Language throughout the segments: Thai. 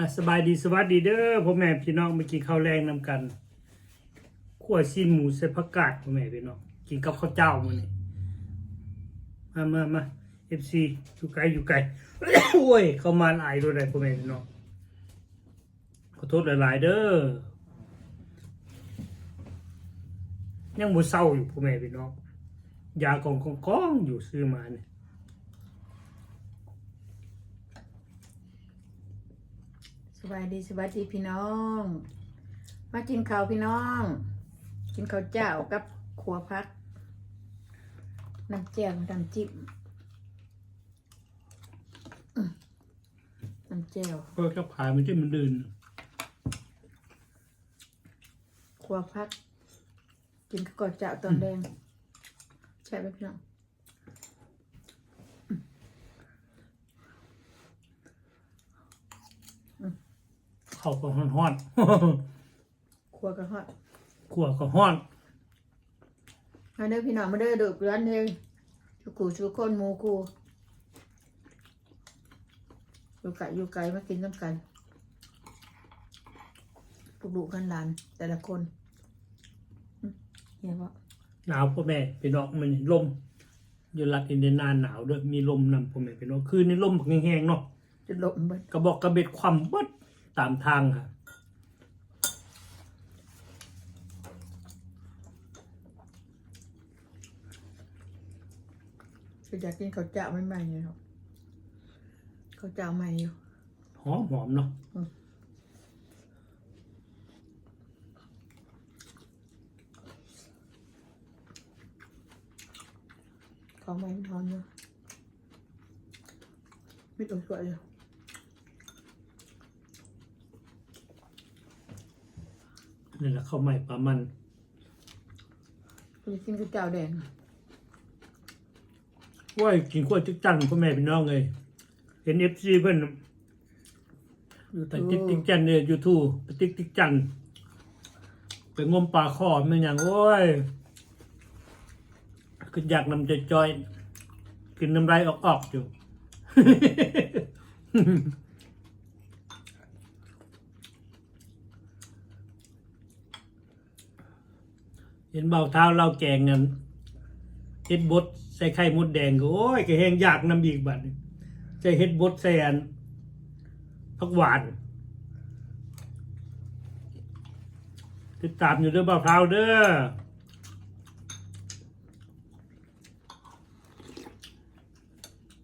อะสบายดีสวัสดีเด้อพ่อแม่พี่น้องมากินข้าวแรงนำกันขั่วซีนหมูใส่ผักกาดพ่อแม่พี่น้องกินกับข้าวเจ้ามื้อนี้มามามา FC อยู่ไกลอยู่ไกลโอ้ยเข้ามาหลายด้วยได้พ่อแม่พี่น้องขอโทษหลายๆเด้อยังบ่เศร้าอยู่พ่อแม่พี่น้องยากองกองกองอยู่ซื้อมาเนี่ย บายดีสบายดีพี่น้อง มากินข้าวพี่น้อง กินข้าวเจ้ากับขัวพักน้ำแจ่วน้ำจิ้มอื้อน้ำแจ่วก็กับขายมันที่มันเดินขัวพัก กินข้าวเจ้าตอนแดงใช่ไหมพี่น้อง เข้าก็ฮ้อนขัวกระหอดๆ ขั่วก็ฮ้อน มาเด้อพี่น้องมาเด้อเดือดร้อนเลยชูกูชูคนหมูกูอยู่ไก่อยู่ไก่มากินน้ำกันปลุกดุกันหลานแต่ละคนอืมเห็นปะหนาวพ่อแม่พี่น้องมันลมอยู่รัฐอินเดียนาหนาวด้วยมีลมนำพ่อแม่พี่น้องคืนนี้ลมบักแห้งๆเนาะ จะลมเบิดกระบอกกระเบ็ดความเบิด ตามทางค่ะจะอยากกินข้าวเจ้าใหม่ๆเลยครับข้าวเจ้าใหม่อยู่ หอมหอมๆเนาะของใหม่มันหอมอยู่ไม่ตัวสวยอยู่ นี่แหละข้าวใหม่ปลามันคุณจะกินข้าวเจ้าแดงว่ากินขั้วจิกจันพ่อแม่พี่น้องเลยเห็นเอฟซีเพิ่นอยู่แต่ติ๊กติ๊กจันเนี่ยยูทูบติ๊กติ๊กจันไปงมปลาข้อมันอย่างโอ้ยคืออยากนำใจจอยๆกินน้ำลายออกๆอยู่ เห็นเบาเท้าเราแกงกันเฮ็ดบดใส่ไข่มดแดงก็โอ้ยก็แหงอยากนำอีกบัดนี้ใส่เฮ็ดบดใส่อันผักหวานติดตามอยู่เด้อเบาเท้าเด้อ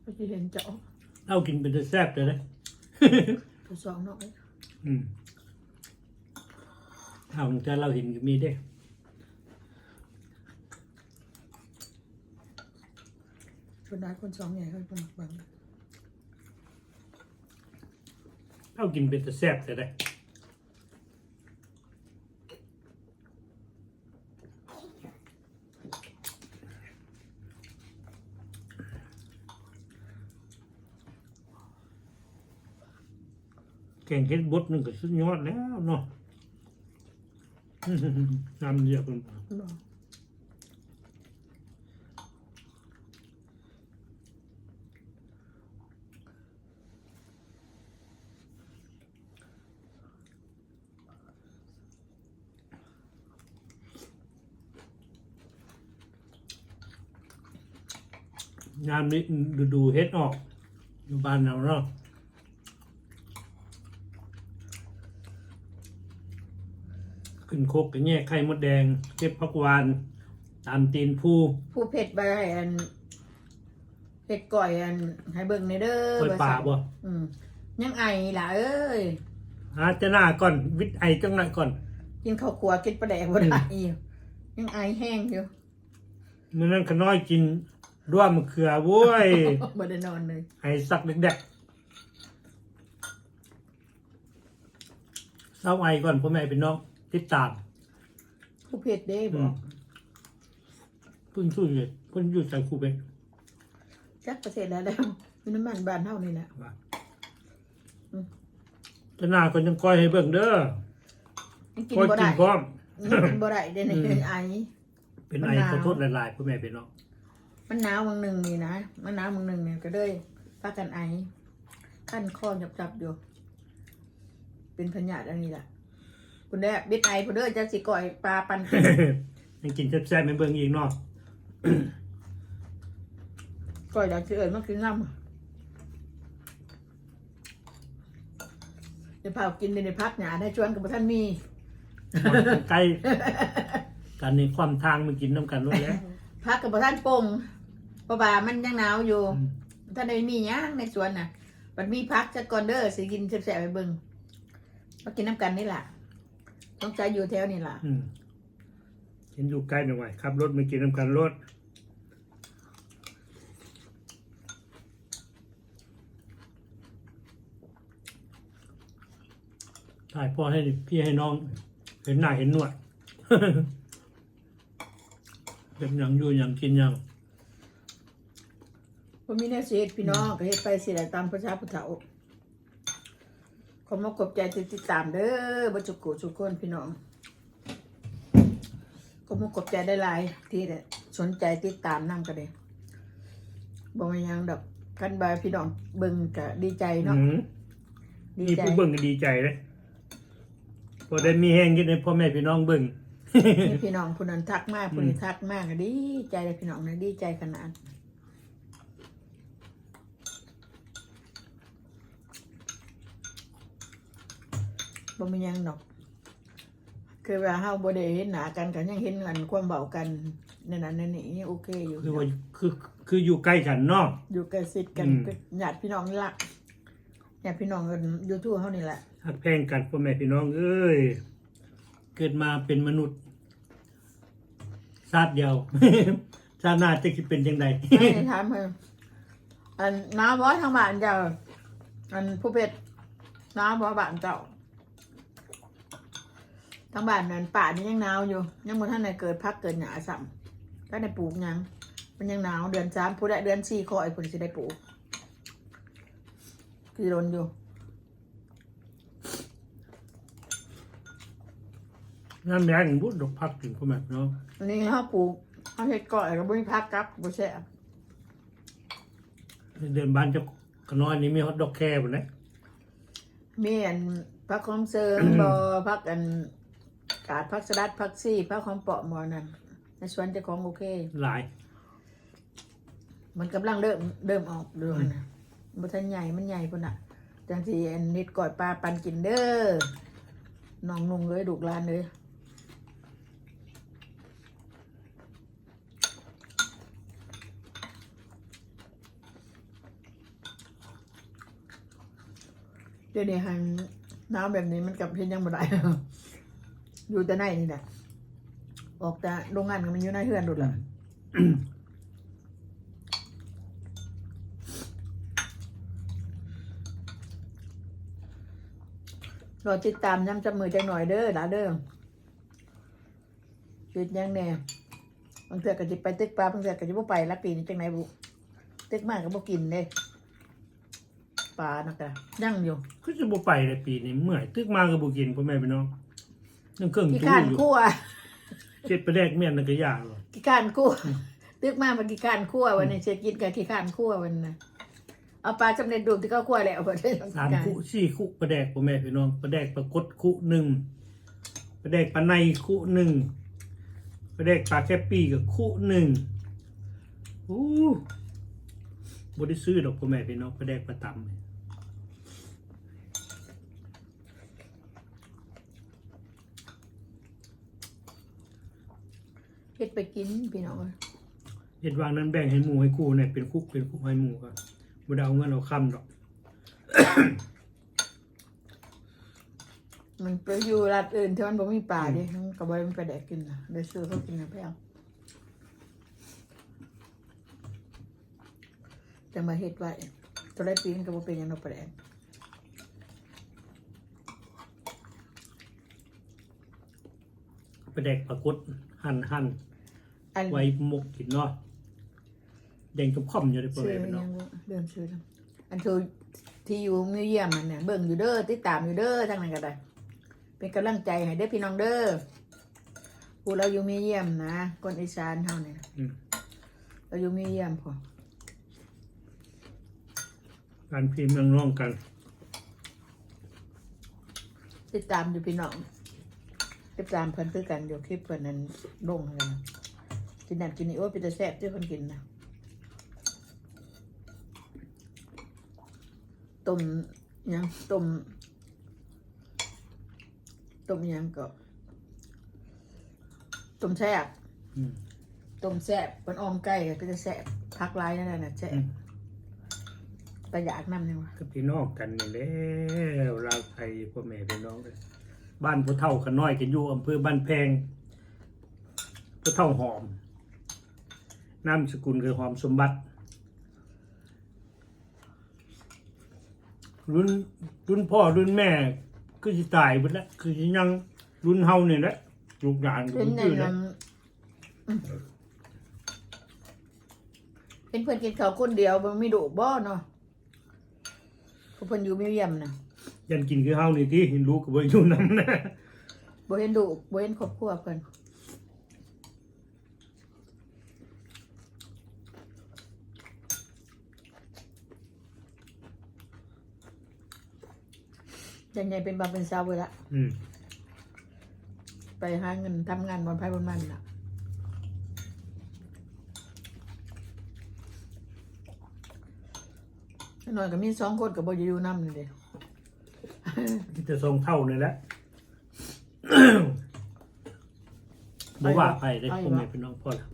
ก็จะเห็นเจ้าเรากินเป็นแต่แซ่บเลยนะตัวสองเนาะอืมถ้าของจะเราเห็นก็มีเด้ คนได้คนสองใหญ่เขาเป็นบางเรากินเป็นแต่แซ่บเลยนะแกงเฮ็ดบดนึงก็สุดยอดแล้วเนาะน้ำเยอะเป็นเนาะน้ำนี้ดูดูเฮ็ดออก อยู่บ้านเราเนาะขึ้นโคกกันแยกไข่มดแดง เก็บผักหวาน ตามตีนผู้ผู้เผ็ดใบอันเผ็ดก่อยอันให้เบิ่งในเด้อคอยป่าบ่อืมยังไอล่ะเอ้ยหาจะหน้าก่อน วิทย์ไอจังหน่อยก่อน กินข้าวขัวกินปลาแดกบ่ได้อยู่ยังไอแห้งอยู่เมื่อนั้นขน้อยกิน ด้วมะเขือโว้ยบ่ได้นอนเลยไอสักเด็กๆเศร้าไอก่อนพ่อแม่เป็นน้องติดตามผู้เผ็ดเด้อืบอมกเพิ่งสู้เลยเพิ่งอยู่ใส่คูเบกจักประเทศแล้วแล้วมีน้ำมันบ้านเฮานี่แหละจะหน้าก็ยังก้อยให้เบิ่งเด้อยังกินก้อยบ่กิได้นพร้อมยังกินบ่ได้เด้นี่อืมไอเป็นมันไอหนาวขอโทษหลายๆพ่อแม่เป็นน้อง มันหนาวเมืองหนึ่งนี่นะมันหนาวเมืองหนึ่งเนี่ยก็เลยพากันไอขั้นคอจับๆอยู่ เป็นพญาติอันนี้แหละคุณเด้อบิดไอคุณเด้อจะสิก่อยปลาปันเป็นยังกินแซ่บๆไม่เบิ่งอีกเนาะก่อยดาวสิเอิญมากินน้ำเดี๋ยวเผากินในพักหนาได้ชวนกับท่านมีใกล้กันในความทางมันกินน้ำกันด้วยแหล้วพักกับท่านปง เพราะว่ามันยังหนาวอยู่ท่านได้มีหย่างในสวนน่ะ มันมีพักจะก่อนเด้อสิกินแซ่บๆไปเบิ่งมากินน้ำกันนี่แหละต้องใจอยู่แถวนี่ล่ะ อืมเห็นอยู่ใกล้หน่อยขับรถมากินน้ำกันรถถ่ายพ่อให้พี่ให้น้อง เห็นหน้าเห็นหนวด เป็นอย่างอยู่อย่างกินอย่าง ผมมีแนวสิเฮ็ดพี่น้องก็เฮ็ดไปสิได้ตามประชาพุทธาขอมากบใจติดตามเด้อบ่จุกกูทุกคนพี่น้องขอมากบใจได้หลาย ที่ได้สนใจติดตามนำก็ได้บ่มีหยังดอกคันบายพี่น้องเบิ่งก็ดีใจเนาะอืมดีมีใจผู้เบิ่งก็ดีใจเลยพอได้มีแห้งกินให้พ่อแม่พี่น้องเบิ่งมีพี่น้องผู้นั้นทักมากผู้นี้ทักมากก็ดีใจเลยพี่น้องนะดีใจขนาด บ่มีหยังดอก คือว่าเฮาบ่ได้เห็นหน้ากันก็ยังเห็นกันความเบากันนั่นน่ะนั่นนี่ยังโอเคอยู่คือว่าคือคืออยู่ใกล้กันเนาะอยู่ใกล้ชิดกันอืมก็ญาติพี่น้องนี่ล่ะญาติพี่น้องกันอยู่ทั่วเฮานี่แหละ หักแพงกันพ่อแม่พี่น้องเอ้ย เกิดมาเป็นมนุษย์ชาติเดียว ชาติหน้าจะคิดเป็นยังไงให้ถามเพิ่นอันน้าบ่ทางบ้านเจ้าอันผู้เป็ดน้าบ่บ้านเจ้า ทางบ้านนั้นป่านี่ยังหนาวอยู่ ยังบ่ทันได้เกิดพักเกิดหญ้าซ้ํก็ได้ปลูกหยัง มันยังหนาวเดือน3ผู้ใดเดือน4ขอไอ้พุ่นสิได้ปลูกคือรนอยู่น้ำแรงบุดดอกพักถึงพ่อแม่พี่น้องอันนี้เขาปลูกเขาเฮ็ดก่อยก็บ่มีพักกับบ่แซ่บเดินบ้านเจะขน้อยนี่มีฮอตดอกแค่บนนะมีอันพักหอมเสริมบ่พักอัน กาดพักสลัดพักซี่พักหอมเปาะหมอนั่นในสวนเจ้าของโอเค หลาย มันกำลังเริ่มเริ่มออกเดือนนะบ่ทันใหญ่มันใหญ่พุ่นน่ะ จังสิอันนิดก่อยปลาปันกินเด้อน้องนุ่งเลยลูกหลานเลยเดี๋ยวนี้หันน้ำแบบนี้มันกับเพ็นยังบ่ได้ อยู่แต่ในนี่แหละออกแต่โรงงานก็มันอยู่ในเฮือนดุดละรอติดตามย้ำจับมือจังหน่อยเด้อหลาเด้อจุดยังแน่บางเทื่อก็จะไปตึกปลาบางเทื่อก็จะบ่ไปละปีนี้จังไหนบุตึกมากก็บ่กินเด้ปลานักกะยังอยู่ก็จะบ่ไปเลยปีนี้เมื่อยตึกมาก็บ่กินพ่อแม่พี่น้อง ยังเครื่องกี่ตู้ข้านอยู่คั่วเจ็ดประแดกเมียนนั่นก็ยากหรอกกี่ข้านคั่วตึกมากมากี่ข้านคั่ววันนี้เช็กินกับกี่ข้านคั่ววันน่ะเอาปลาจำเร็จรูปที่เขาคั่วแล้วบ่ได้ต้องสามการคุสี่คุประแดกพ่อแม่พี่น้องประแดกปลากดคุหนึ่งประแดกปลาในคุหนึ่งประแดกปลาแคปปี้กับคุหนึ่งอู้บ่ได้ซื้อดอกพ่อแม่พี่น้องประแดกประตำเฮ็ดไปกินพี่น้องเอ้ยเห็ดวางนั้นแบ่งให้หมูให้กูเนี่ยเป็นคุกเป็นคุกให้หมูก็บ่ได้เอาเงินเอาคำดอก มันไปอยู่รัฐอื่นที่มันบ่มีปลาดิมันก็บ่ได้มันไปแดกกินน่ะได้ซื้อเขากินน่ะแพงจังมาเฮ็ดไว้ตัวได้ปีมันก็บ่เป็นหยังดอกปลาแดก ประแดกปลากดหั่นหั่นอันไว้หมกกินเนาะแดงกับข้อมอยู่ในพ่อชื่อแม่มันพี่น้อยังงบ่เริ่มชื่อแล้วอันทูที่อยู่มิวเยียมมันเนี่ยเบิ่งอยู่เด้อติดตามอยู่เด้อทั้งนั้นก็ได้ เป็นกำลังใจให้เด้อพี่น้องเด้อผู้เราอยู่มิวเยียมนะคนอีสานเฮาเนี่ยอืมเราอยู่มิวเยียมพอการพี่เมืองน้องกัน ติดตามอยู่พี่น้อง ติดตามเพิ่นคือกันเดี๋ยวคลิปเพิ่นนั้นลงให้นะกินนั่นกินนี่โอ้ยเป็นแต่แซ่บที่เพิ่นกินนะต้มหยังต้มต้มหยังก็ต้มแซ่บอืม ต้มแซ่บเป็นออมไก่ก็เป็นแต่แซ่บพักร้ายนั่นน่ะแซ่อืบมประหยัดน้ำเนี่ยวะก็พี่น้องกันนี่แหล้วลาวไทยพ่อแม่พี่น้องเลย บ้านพ่อเฒ่าขน้อยกันอยู่อำเภอบ้านแพงพ่อเฒ่าหอมนามสกุลคือหอมสมบัติรุ่นรุ่นพ่อรุ่นแม่ก็สิตายไปแล้วคือสิยังรุ่นเฮาเนี่ยแหละลูกหลานก็เป็นบ่ในชื่อแล้วนั้นอืมเป็นเพื่อนกินข้าวคนเดียวมันไม่ดุบ่เนาะเพราะเพื่อนอยู่ไม่เยี่ยมนะ ยันกินคือเฮานี่ที่ลูกก็บ่อยู่นำนะบ่เห็นดุบ่เห็นครอบครัวเพื่อนยังไงเป็นบาเป็นสาวเลยละอืมไปหาเงินทำงานบนไพ่บนมันน่ะ หน่อยก็มีสองคนกับบอยู่น้ำนี่เดี ที่จะทรงเท่านี่แหละบ่ว่าไปได้พ่อแม่พี่น้องพ่อละ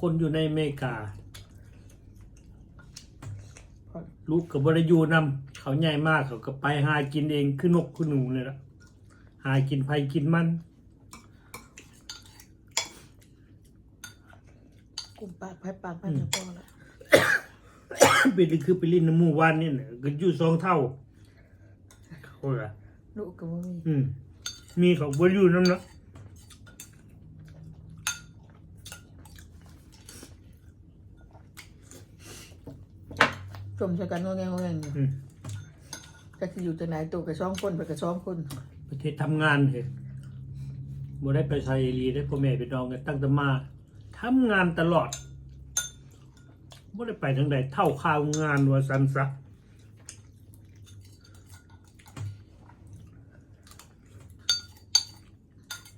คนอยู่ในอเมริกา ลูกกับบริยูนำเขาใหญ่มากเขาก็ไปหากินเองคือนกคือหนูเลยละหากินไผกินมันกุมปากไพ่ปากมันจะพอละเป็นคือไปลินน้ำหมูวานนี่เนี่ยก็อยู่สองเท่า เขาละลูกก็บ่มีอืมมีเขาบริยูน้ำเนาะจมใส่กันงอแงงอแงอยู่อืมก็คืออยู่จังไหนตัวกับสองคนไปกับสองคนประเทศทำงานเหตุบ่ได้ไปไซรีได้พ่อแม่พี่น้องกันตั้งแต่มาทำงานตลอดบ่ได้ไปทางใดเท่าข่าวงานว่าซันซัก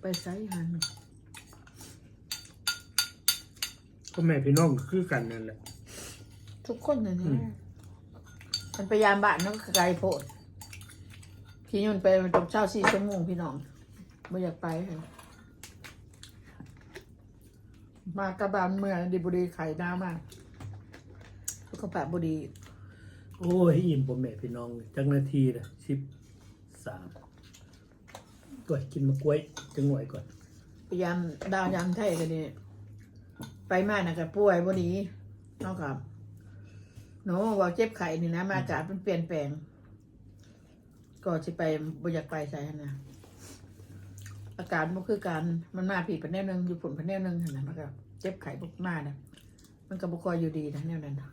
ไปไซหันพ่อแม่พี่น้องก็คือกันนั่นแหละ ทุกคนนั่นอืนี่มมันพยายามบ้านนั่นก็ไกลโพดพี่ยุ่นไปมันต้องเช่าสี่ชั่วโมงพี่น้องไม่อยากไปค่ะมากระบานเมื่อดีบุรีไข่ดาวมากสุขภาพบุรี โอ้ยอิ่มพ่อแม่พี่น้องจักนาทีละสิบสาม ก่อยกินมะกล้วยจังหน่วยก่อนพยายามดาวยามไทยกันนี่ไปมานะกับป่วยบุรีนอกกับหนูว่าเจ็บไข้นี่นะมาอากาศมันเปลี่ยนแปลง ก็จะไปบ่อยากไปใส่หั่นนะอาการมันคือการมันมาผีเป็นแนวหนึงอยู่ผลเป็นแนวหนึงหั่นนะมันก็เจ็บไข้บุกมานะมันก็บุคอยอยู่ดีนะแนวนั้นน่ะ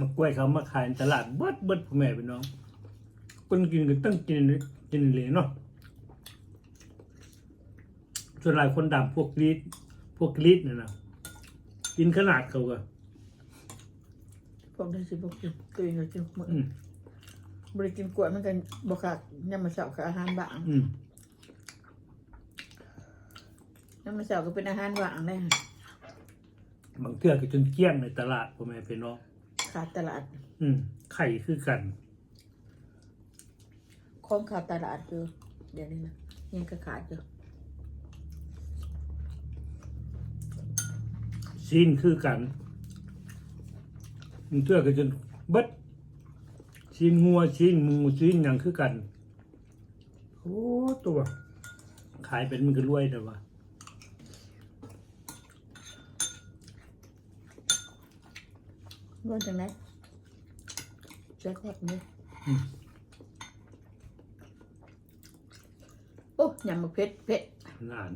มะกล้วยเขามาขายในตลาดเบิดเบิดพ่อแม่พี่น้อง คนกินก็ต้องกินกินเลยเนาะส่วนหลายคนดำพวกลีดพวกลีดเนี่ยนะกินขนาดเขาก็พวกนี้สิพวกกินตัวเองก็กินมื้ออืมบริกินกล้วยมันกันบ่ขาดยามมาเช้ากับอาหารบางอืมยามมาเช้าก็เป็นอาหารบางได้ค่ะบางเทื่อก็จนเกลี้ยงในตลาดพ่อแม่พี่น้องขาดตลาด อืมไข่คือกัน ของขาดตลาดอยู่เดี๋ยวนี้นะยังก็ขาดอยู่ซีนคือกันบางเทื่อก็จนเบิดซีนงัวซีนหมูซีนหยังคือกันโอ้ตัว ขายเป็นมันก็รวยแต่ว่าว่าจังได๋ใช้คอดนี่อื โอ้ยำมะเผ็ดเผ็ดนาน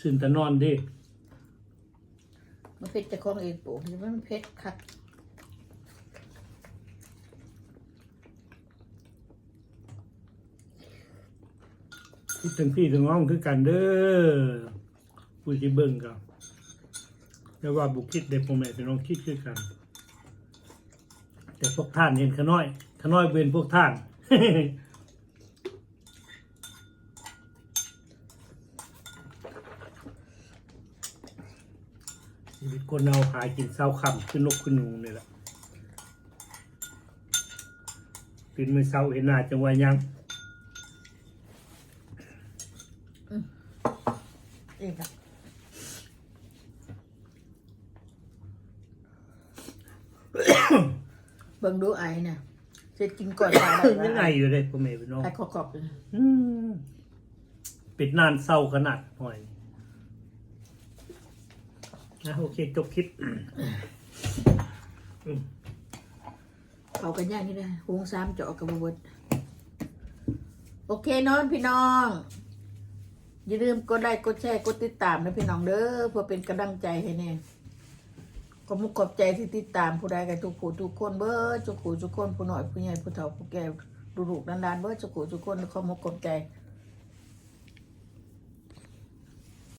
ซึ่งแต่นอนเดิมะเผ็ดจะของเองปลูกนี่มันเผ็ดคักคิดถึงพี่ถึงน้องคือกันเด้อผู้ที่เบิ่งกันแต่ว่าบุคิดเด็กพ่อแม่พี่น้องคิดคือกันแต่แต่พวกท่านเห็นขน้อยขน้อยเป็นพวกท่าน ชีวิตคนเอาหากินเศร้าคำขึ้นนกขึ้นหนูนี่แหละตื่นมือเศร้าเห็นหน้าจังหวะยังเองค่ะเบิ่งดูไอ้เนี่ยเสร็จกินก่อนตายยังไงอยู่เลยพ่อแม่พี่น้องไอ้ขอกรอบเลย อืมปิดนานเศร้าขนาดหน่อย นะโอเค จบคลิปเขากันยางนี่ได้หุงซ้ำเจาะกับบดโอเคนอนพี่น้อง อย่าลืมกดไลค์กดแชร์กดติดตามนะพี่น้องเด้อเพื่อเป็นกำลังใจให้แน่ขอบมุกขอบใจที่ติดตามผู้ใดกันทุกผู้ทุกคนเบิร์ทุกผู้ทุกคนผู้หน้อยผู้ใหญ่ผู้เฒ่าผู้แก่ดูลูกนานๆเบิร์ทุกผู้ทุกคนขอบมุกขอบใจ